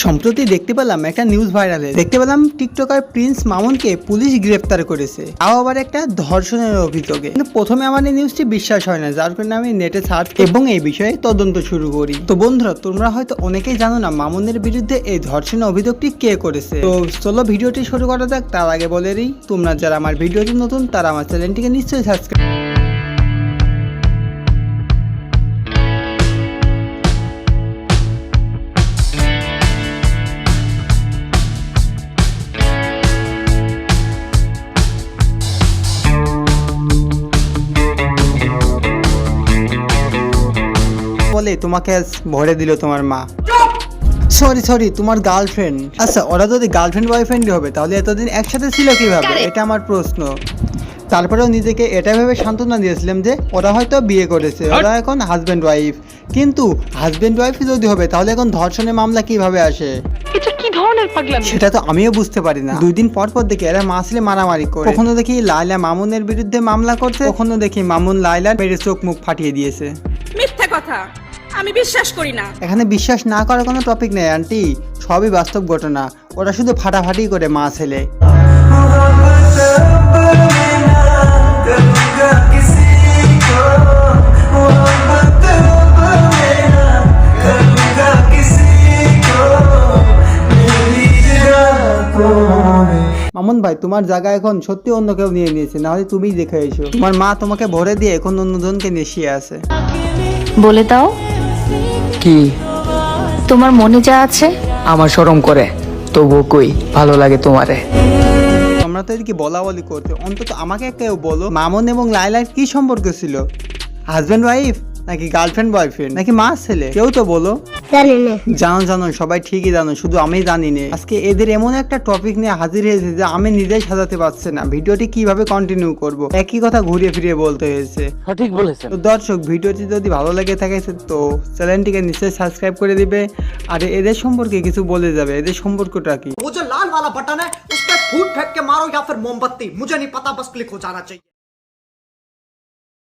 সম্প্রতি দেখতে পেলাম একটা নিউজ ভাইরালে দেখতে পেলাম টিকটকার প্রিন্স মামুনকে পুলিশ গ্রেফতার করেছে। তাও আবার একটা ধর্ষণের অভিযোগে। কিন্তু প্রথমে আমার এই নিউজটি বিশ্বাস হয় না, যার কারণে আমি নেটে সার্চ এবং এই বিষয়ে তদন্ত শুরু করি। তো বন্ধুরা, তোমরা হয়তো অনেকেই জানো না মামুনের বিরুদ্ধে এই ধর্ষণের অভিযোগটি কে করেছে। তো চলো ভিডিওটি শুরু করা যাক, তার আগে বলে দিই, তোমরা যারা আমার ভিডিওটি নতুন, তারা আমার চ্যানেলটিকে নিশ্চয়ই সাবস্ক্রাইব বলে তোমাকে আজ ভরে দিল তোমার মা। সরি সরি তোমার গার্লফ্রেন্ড আচ্ছা ওরা যদি গার্লফ্রেন্ড বয়ফ্রেন্ডই হবে তাহলে এতদিন একসাথে ছিল কীভাবে? এটা আমার প্রশ্ন। তারপরেও নিজেকে এটা ভেবে সান্ত্বনা দিয়েছিলাম যে ওরা হয়তো বিয়ে করেছে ওরা এখন হাজব্যান্ড ওয়াইফ কিন্তু হাজব্যান্ড ওয়াইফ যদি হবে তাহলে এখন ধর্ষণের মামলা কীভাবে আসে? এটা কি ধরনের পাগলামি? সেটা তো আমিও বুঝতে পারি না। দুই দিন পর পর দেখি এরা মাসলে মারামারি করে। কখনো দেখি লাইলা মামুনের বিরুদ্ধে মামলা করছে কখনো দেখি মামুন লাইলার মেরে চোখ মুখ ফাটিয়ে দিয়েছে। কথা। আমি বিশ্বাস করি না। এখানে বিশ্বাস না করার কোনো টপিক নেই আন্টি সবই বাস্তব ঘটনা। ওরা শুধু ফাটাফাটি করে মা, ছেলে। মামুন ভাই, তোমার জায়গা এখন সত্যি অন্য কেউ নিয়ে নিয়েছে না হলে তুমিই দেখে এসো। তোমার মা তোমাকে ভরে দিয়ে এখন অন্যজনকে নেশিয়ে আছে। বলে দাও। কি? তোমার মনে যা আছে। আমার শরম করে। তবু কই ভালো লাগে তোমারে। তোমরা তো এদিকে বলা বলি করতে। অন্তত আমাকে কেউ বলো মামুন এবং লাইলার কি সম্পর্ক ছিল? হাজব্যান্ড ওয়াইফ নাকি গার্লফ্রেন্ড বয়ফ্রেন্ড নাকি মা ছেলে কেউ তো বলো জানো জানো সবাই ঠিকই জানো শুধু আমি জানি না আজকে এদের এমন একটা টপিক নিয়ে হাজির হয়েছে যে আমি নিজেই সাজাতে পারছি না ভিডিওটি কিভাবে কন্টিনিউ করব একই কথা ঘুরিয়ে ফিরিয়ে বলতে হয়েছে সঠিক বলেছেন তো দর্শক ভিডিওটি যদি ভালো লেগে থাকে তো চ্যানেলটিকে নিশ্চয়ই সাবস্ক্রাইব করে দিবে আর এদের সম্পর্কে কিছু বলে যাবে এদের সম্পর্কটা কি वो जो लाल वाला बटन है उस पर फूट फेंक के मारो या फिर मोमबत्ती मुझे नहीं पता बस क्लिक हो जाना चाहिए